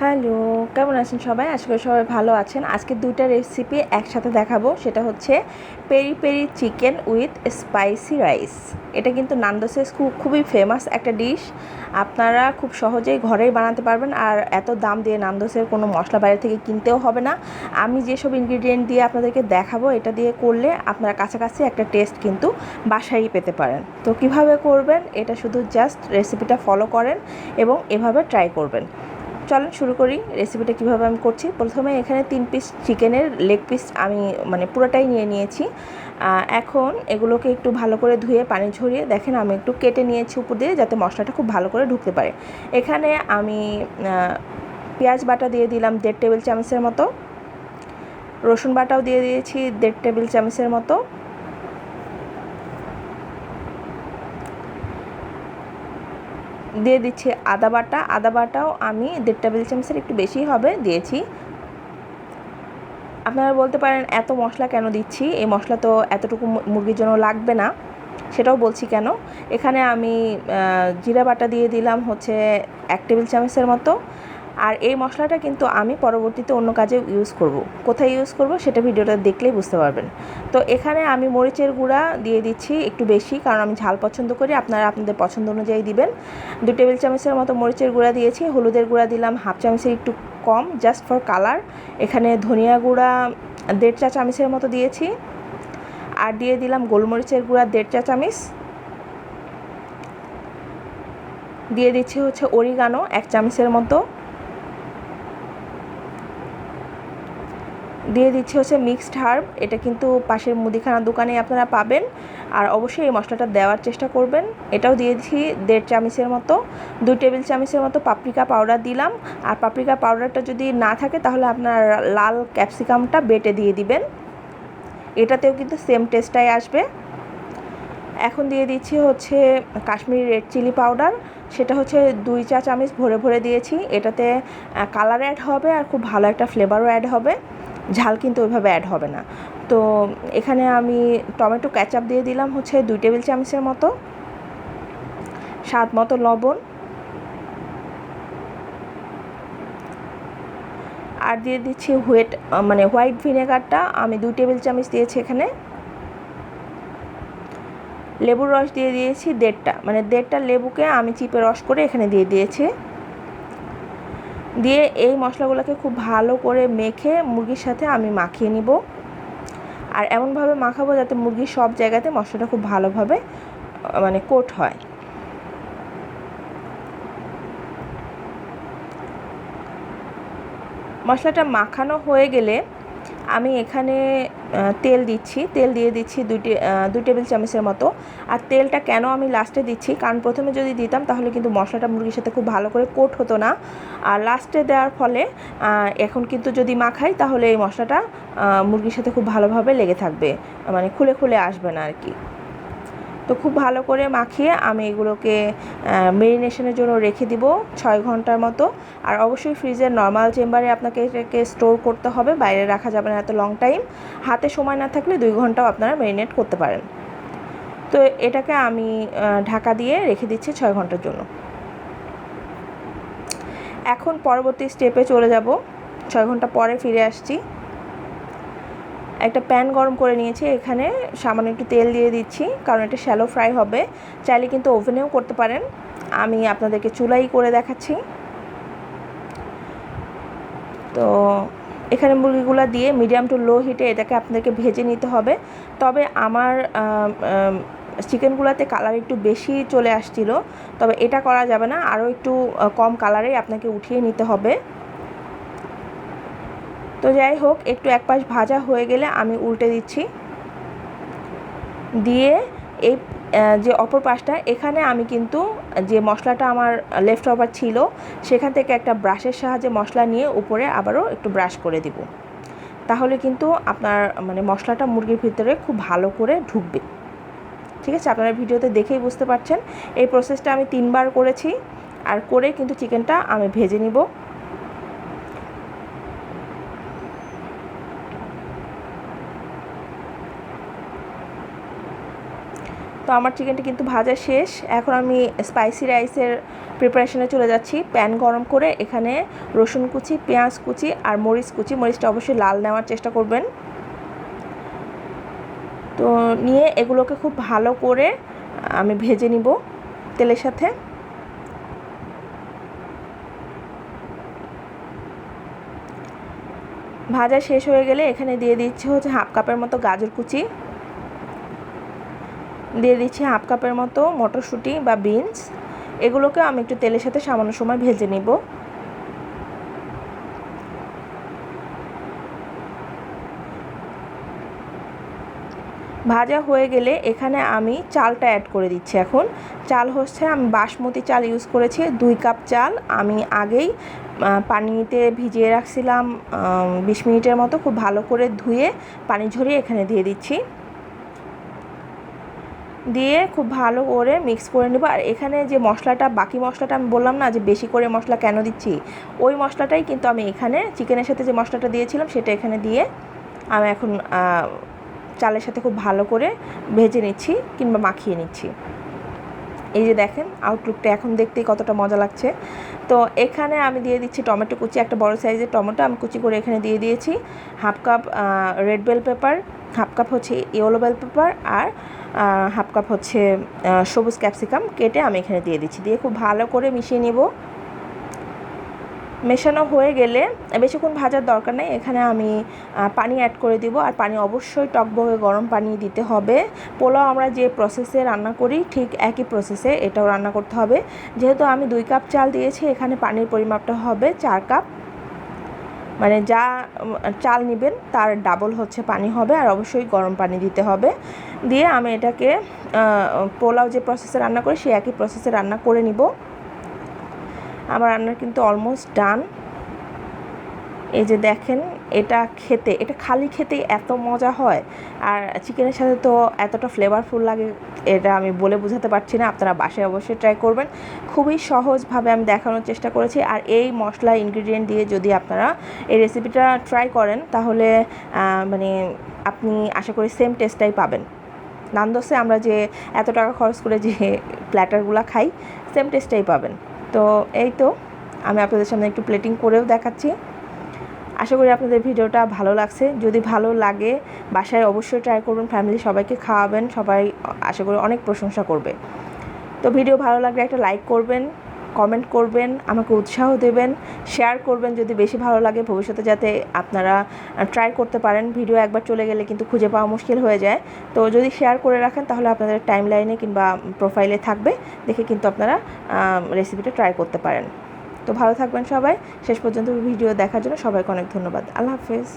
Hello, কেমন আছেন সবাই? আশা করি সবাই ভালো আছেন। আজকে দুইটা রেসিপি একসাথে দেখাবো। সেটা হচ্ছে peri peri chicken with spicy rice. এটা কিন্তু নান্দোসেস খুব, খুবই ফেমাস একটা ডিশ আপনারা খুব সহজেই ঘরেই বানাতে পারবেন। আর এত দাম দিয়ে নান্দোসের কোনো মশলা বাইরে থেকে কিনতেও হবে না। আমি যেসব ইনগ্রিডিয়েন্ট দিয়ে আপনাদেরকে দেখাবো, এটা দিয়ে করলে আপনারা কাছাকাছি একটা টেস্ট কিন্তু বাসায়ই পেতে পারেন। তো কীভাবে করবেন? এটা শুধু জাস্ট রেসিপিটা ফলো করেন এবং এভাবে ট্রাই করবেন। চলেন শুরু করি রেসিপিটা কীভাবে আমি করছি। প্রথমে এখানে তিন পিস চিকেনের লেগ পিস আমি মানে পুরোটাই নিয়ে নিয়েছি। এখন এগুলোকে একটু ভালো করে ধুয়ে পানি ঝরিয়ে দেখেন আমি একটু কেটে নিয়েছি উপর দিয়ে যাতে মশলাটা খুব ভালো করে ঢুকতে পারে। এখানে আমি পেঁয়াজ বাটা দিয়ে দিলাম দেড় টেবিল চামচের মতো। রসুন বাটাও দিয়ে দিয়েছি দেড় টেবিল চামচের মতো। দিয়ে দিচ্ছি আদা বাটা। আদা বাটাও আমি দেড় টেবিল চামচের একটু বেশি হবে দিয়েছি। আপনারা বলতে পারেন এত মশলা কেন দিচ্ছি? এই মশলা তো এতটুকু মুরগির জন্য লাগবে না। সেটাও বলছি কেন? এখানে আমি জিরা বাটা দিয়ে দিলাম হচ্ছে এক টেবিল চামচের মতো। আর এই মশলাটা কিন্তু আমি পরবর্তীতে অন্য কাজে ইউজ করব। কোথায় ইউজ করব সেটা ভিডিওটা দেখলেই বুঝতে পারবেন। তো এখানে আমি মরিচের গুঁড়া দিয়ে দিচ্ছি একটু বেশি, কারণ আমি ঝাল পছন্দ করি, আপনারা আপনাদের পছন্দ অনুযায়ী দিবেন। দু টেবিল চামচের মতো মরিচের গুঁড়া দিয়েছি, হলুদের গুঁড়া দিলাম, হাফ চামচের একটু কম জাস্ট ফর কালার এখানে ধনিয়া গুঁড়া দেড় চা চামচের মতো দিয়েছি, আর দিয়ে দিলাম গোলমরিচের গুঁড়া দেড় চা চামচ। দিয়ে দিচ্ছি হচ্ছে অরিগানো, এক চামচের মতো। দিয়ে দিচ্ছি হচ্ছে মিক্সড হার্ব এটা কিন্তু পাশের মুদিখানা দোকানে আপনারা পাবেন। আর অবশ্যই এই মশলাটা দেওয়ার চেষ্টা করবেন। এটাও দিয়ে দিচ্ছি দেড় চামচের মতো দুই টেবিল চামচের মতো পাপরিকা পাউডার দিলাম। আর পাপরিকা পাউডারটা যদি না থাকে, তাহলে আপনার লাল ক্যাপসিকামটা বেটে দিয়ে দিবেন। এটাতেও কিন্তু সেম টেস্টটাই আসবে। এখন দিয়ে দিচ্ছি হচ্ছে কাশ্মীরি রেড চিলি পাউডার সেটা হচ্ছে দুই চা চামচ ভরে ভরে দিয়েছি। এটাতে কালার অ্যাড হবে আর খুব ভালো একটা ফ্লেভারও অ্যাড হবে। ঝাল কিন্তু ওইভাবে অ্যাড হবে না। তো এখানে আমি টমেটো ক্যাচাপ দিয়ে দিলাম হচ্ছে দুই টেবিল চামচের মতো স্বাদ মতো লবণ, আর দিয়ে দিচ্ছি হোয়েট মানে হোয়াইট ভিনেগারটা আমি দুই টেবিল চামচ দিয়েছি এখানে। লেবুর রস দিয়ে দিয়েছি দেড়টা মানে দেড়টা লেবুকে আমি চিপে রস করে এখানে দিয়ে দিয়েছি। দিয়ে এই মশলাগুলোকে খুব ভালো করে মেখে মুরগির সাথে আমি মাখিয়ে নিব। আর এমনভাবে মাখাবো যাতে মুরগির সব জায়গাতে মশলাটা খুব ভালোভাবে মানে কোট হয়। মশলাটা মাখানো হয়ে গেলে আমি এখানে তেল দিচ্ছি। তেল দিয়ে দিচ্ছি দুটি দুই টেবিল চামচের মতো। আর তেলটা কেন আমি লাস্টে দিচ্ছি? কারণ প্রথমে যদি দিতাম, তাহলে কিন্তু মশলাটা মুরগির সাথে খুব ভালো করে কোট হতো না। আর লাস্টে দেওয়ার ফলে এখন কিন্তু যদি মাখাই, তাহলে এই মশলাটা মুরগির সাথে খুব ভালোভাবে লেগে থাকবে। মানে খুলে খুলে আসবে না আর কি। তো খুব ভালো করে মাখিয়ে আমি এগুলোকে মেরিনেশনের জন্য রেখে দিব ছয় ঘণ্টার মতো। আর অবশ্যই ফ্রিজের নর্মাল চেম্বারে আপনাকে এটাকে স্টোর করতে হবে, বাইরে রাখা যাবে না এত লং টাইম হাতে সময় না থাকলে দুই ঘন্টাও আপনারা মেরিনেট করতে পারেন। তো এটাকে আমি ঢাকা দিয়ে রেখে দিচ্ছি ছয় ঘণ্টার জন্য। এখন পরবর্তী স্টেপে চলে যাব। ছয় ঘণ্টা পরে ফিরে আসছি। একটা প্যান গরম করে নিয়েছি, এখানে সামান্য একটু তেল দিয়ে দিচ্ছি, কারণ এটা শ্যালো ফ্রাই হবে। চাইলে কিন্তু ওভেনেও করতে পারেন। আমি আপনাদেরকে চুলাই করে দেখাচ্ছি। তো এখানে মুরগিগুলো দিয়ে মিডিয়াম টু লো হিটে এটাকে আপনাদেরকে ভেজে নিতে হবে। তবে আমার চিকেনগুলোতে কালার একটু বেশি চলে আসছিল। তবে এটা করা যাবে না, আরও একটু কম কালারেই আপনাকে উঠিয়ে নিতে হবে। তো যাই হোক, একটু এক পাশ ভাজা হয়ে গেলে আমি উল্টে দিচ্ছি। দিয়ে এই যে অপর পাশটা, এখানে আমি কিন্তু যে মশলাটা আমার লেফট ওভার ছিল, সেখান থেকে একটা ব্রাশের সাহায্যে মশলা নিয়ে উপরে আবারও একটু ব্রাশ করে দিব। তাহলে কিন্তু আপনার মানে মশলাটা মুরগির ভিতরে খুব ভালো করে ঢুকবে। ঠিক আছে? আপনারা ভিডিওতে দেখেই বুঝতে পারছেন। এই প্রসেসটা আমি তিনবার করেছি, আর করে কিন্তু চিকেনটা আমি ভেজে নিব। তো আমার চিকেনটা কিন্তু ভাজা শেষ। এখন আমি স্পাইসি রাইসের প্রিপারেশনে চলে যাচ্ছি। প্যান গরম করে এখানে রসুন কুচি, পেঁয়াজ কুচি আর মরিচ কুচি। মরিচটা অবশ্যই লাল নেওয়ার চেষ্টা করবেন। তো নিয়ে এগুলোকে খুব ভালো করে আমি ভেজে নিব তেলের সাথে। ভাজা শেষ হয়ে গেলে এখানে দিয়ে দিচ্ছি হচ্ছে হাফ কাপের মতো গাজর কুচি। দিয়ে দিচ্ছি হাফ কাপের মতো মটরশুঁটি বা বিনস। এগুলোকে আমি একটু তেলের সাথে সামান্য সময় ভেজে নিব। ভাজা হয়ে গেলে এখানে আমি চালটা অ্যাড করে দিচ্ছি এখন। চাল হচ্ছে আমি বাসমতি চাল ইউজ করেছি, দুই কাপ চাল। আমি আগেই পানিতে ভিজিয়ে রাখছিলাম বিশ মিনিটের মতো খুব ভালো করে ধুয়ে পানি ঝরিয়ে এখানে দিয়ে দিচ্ছি। দিয়ে খুব ভালো করে মিক্স করে নেব। আর এখানে যে মশলাটা, বাকি মশলাটা আমি বললাম না যে বেশি করে মশলা কেন দিচ্ছি, ওই মশলাটাই কিন্তু আমি এখানে চিকেনের সাথে যে মশলাটা দিয়েছিলাম সেটা এখানে দিয়ে আমি এখন চালের সাথে খুব ভালো করে ভেজে নিচ্ছি কিংবা মাখিয়ে নিচ্ছি। এই যে দেখেন আউটলুকটা এখন দেখতেই কতটা মজা লাগছে। তো এখানে আমি দিয়ে দিচ্ছি টমেটো কুচি, একটা বড় সাইজের টমেটো আমি কুচি করে এখানে দিয়ে দিয়েছি। Half cup red bell pepper half cup হচ্ছে ইয়েলো বেল পেপার আর হাফ কাপ হচ্ছে সবুজ ক্যাপসিকাম কেটে আমি এখানে দিয়ে দিচ্ছি। দিয়ে খুব ভালো করে মিশিয়ে নিব। মেশানো হয়ে গেলে বেশিক্ষণ ভাজার দরকার নেই। এখানে আমি পানি অ্যাড করে দিব। আর পানি অবশ্যই টক টকবগে গরম পানি দিতে হবে। পোলাও আমরা যে প্রসেসে রান্না করি, ঠিক একই প্রসেসে এটাও রান্না করতে হবে। যেহেতু আমি দুই কাপ চাল দিয়েছি, এখানে পানির পরিমাপটা হবে চার কাপ। মানে যা, চাল নেবেন তার ডাবল হচ্ছে পানি হবে আর অবশ্যই গরম পানি দিতে হবে। দিয়ে আমি এটাকে পোলাও যে প্রসেসে রান্না করি সেই একই প্রসেসে রান্না করে নিব। আমার রান্না কিন্তু অলমোস্ট ডান এই যে দেখেন, এটা খেতে, এটা খালি খেতেই এত মজা হয়। আর চিকেনের সাথে তো এতটা ফ্লেভারফুল লাগে, এটা আমি বলে বোঝাতে পারছি না, আপনারা বাসায় অবশ্যই ট্রাই করবেন। খুবই সহজভাবে আমি দেখানোর চেষ্টা করেছি, আর এই মশলা ইনগ্রিডিয়েন্ট দিয়ে যদি আপনারা এই রেসিপিটা ট্রাই করেন, তাহলে মানে আপনি আশা করি সেম টেস্টটাই পাবেন। নান্দোসে আমরা যে এত টাকা খরচ করে যে প্ল্যাটারগুলো খাই সেম টেস্টটাই পাবেন। তো এই তো, আমি আপনাদের সামনে একটু প্লেটিং করেও দেখাচ্ছি। আশা করি আপনাদের ভিডিওটা ভালো লাগছে। যদি ভালো লাগে, বাসায় অবশ্যই ট্রাই করবেন ফ্যামিলি সবাইকে খাওয়াবেন, সবাই আশা করি অনেক প্রশংসা করবে। তো ভিডিও ভালো লাগলে একটা লাইক করবেন কমেন্ট করবেন, আমাকে উৎসাহ দেবেন শেয়ার করবেন যদি বেশি ভালো লাগে। ভবিষ্যতে যাতে আপনারা ট্রাই করতে পারেন। ভিডিও একবার চলে গেলে কিন্তু খুঁজে পাওয়া মুশকিল হয়ে যায়। তো যদি শেয়ার করে রাখেন, তাহলে আপনাদের টাইম লাইনে কিংবা প্রোফাইলে থাকবে। দেখে কিন্তু আপনারা রেসিপিটা ট্রাই করতে পারেন। তো ভালো থাকবেন সবাই। শেষ পর্যন্ত ভিডিও দেখার জন্য সবাইকে অনেক ধন্যবাদ। আল্লাহ হাফেজ।